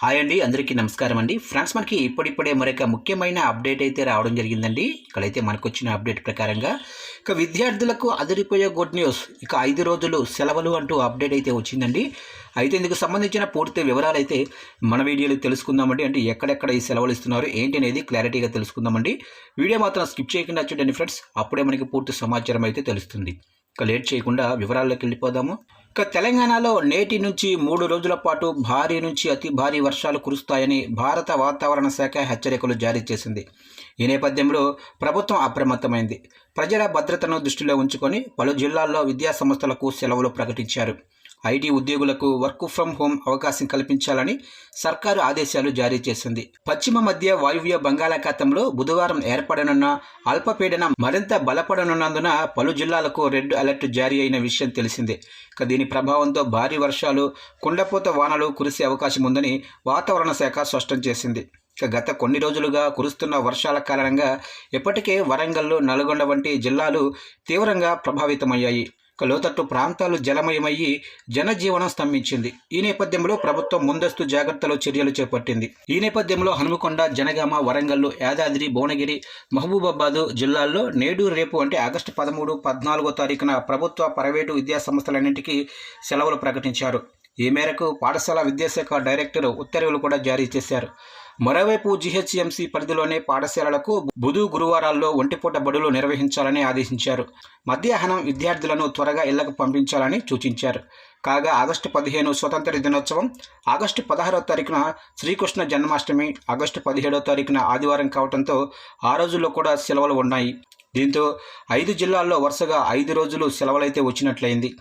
Hi అండి అందరికీ నమస్కారం అండి. ఫ్రెండ్స్ మనకి ఇప్పుడిప్పుడే మరొక ముఖ్యమైన అప్డేట్ అయితే రావడం జరిగిందండి. ఇక్కడైతే మనకు వచ్చిన అప్డేట్ ప్రకారంగా ఇక విద్యార్థులకు అదిరిపోయే గుడ్ న్యూస్. ఇక ఐదు రోజులు సెలవులు అంటూ అప్డేట్ అయితే వచ్చిందండి. అయితే ఇందుకు సంబంధించిన పూర్తి వివరాలు అయితే మన వీడియోలో తెలుసుకుందామండి. అంటే ఎక్కడెక్కడ ఈ సెలవులు ఇస్తున్నారు ఏంటి అనేది క్లారిటీగా తెలుసుకుందామండి. వీడియో మాత్రం స్కిప్ చేయకుండా చూడండి ఫ్రెండ్స్. అప్పుడే మనకి పూర్తి సమాచారం అయితే తెలుస్తుంది. ఇక లేట్ చేయకుండా వివరాల్లోకి వెళ్ళిపోదాము. ఇక తెలంగాణలో నేటి నుంచి మూడు రోజుల పాటు భారీ నుంచి అతి భారీ వర్షాలు కురుస్తాయని భారత వాతావరణ శాఖ హెచ్చరికలు జారీ చేసింది. ఈ నేపథ్యంలో ప్రభుత్వం అప్రమత్తమైంది. ప్రజల భద్రతను దృష్టిలో ఉంచుకొని పలు జిల్లాల్లో విద్యా సంస్థలకు సెలవులు ప్రకటించారు. ఐటీ ఉద్యోగులకు వర్క్ ఫ్రం హోం అవకాశం కల్పించాలని సర్కారు ఆదేశాలు జారీ చేసింది. పశ్చిమ మధ్య వాయువ్య బంగాళాఖాతంలో బుధవారం ఏర్పడనున్న అల్పపీడనం మరింత బలపడనున్నందున పలు జిల్లాలకు రెడ్ అలర్ట్ జారీ అయిన విషయం తెలిసిందే. ఇక దీని ప్రభావంతో భారీ వర్షాలు కుండపోత వానలు కురిసే అవకాశం ఉందని వాతావరణ శాఖ స్పష్టం చేసింది. ఇక గత కొన్ని రోజులుగా కురుస్తున్న వర్షాల కారణంగా ఇప్పటికే వరంగల్లో నల్గొండ వంటి జిల్లాలు తీవ్రంగా ప్రభావితమయ్యాయి. లోతట్టు ప్రాంతాలు జలమయమయ్యి జనజీవనం స్తంభించింది. ఈ నేపథ్యంలో ప్రభుత్వం ముందస్తు జాగ్రత్తలు చర్యలు చేపట్టింది. ఈ నేపథ్యంలో హనుమకొండ జనగామ వరంగల్ యాదాద్రి భువనగిరి మహబూబాబాదు జిల్లాల్లో నేడు రేపు అంటే ఆగస్టు పదమూడు పద్నాలుగో తారీఖున ప్రభుత్వ ప్రైవేటు విద్యాసంస్థలన్నింటికీ సెలవులు ప్రకటించారు. ఈ మేరకు పాఠశాల విద్యాశాఖ డైరెక్టర్ ఉత్తర్వులు కూడా జారీ చేశారు. మరోవైపు జీహెచ్ఎంసీ పరిధిలోనే పాఠశాలలకు బుధు గురువారాల్లో ఒంటిపూట బడులు నిర్వహించాలని ఆదేశించారు. మధ్యాహ్నం విద్యార్థులను త్వరగా ఇళ్ళకు పంపించాలని సూచించారు. కాగా ఆగస్టు పదిహేను స్వతంత్ర దినోత్సవం ఆగస్టు పదహారవ తారీఖున శ్రీకృష్ణ జన్మాష్టమి ఆగస్టు పదిహేడో తారీఖున ఆదివారం కావడంతో ఆ రోజుల్లో కూడా సెలవులు ఉన్నాయి. దీంతో ఐదు జిల్లాల్లో వరుసగా ఐదు రోజులు సెలవులైతే వచ్చినట్లయింది.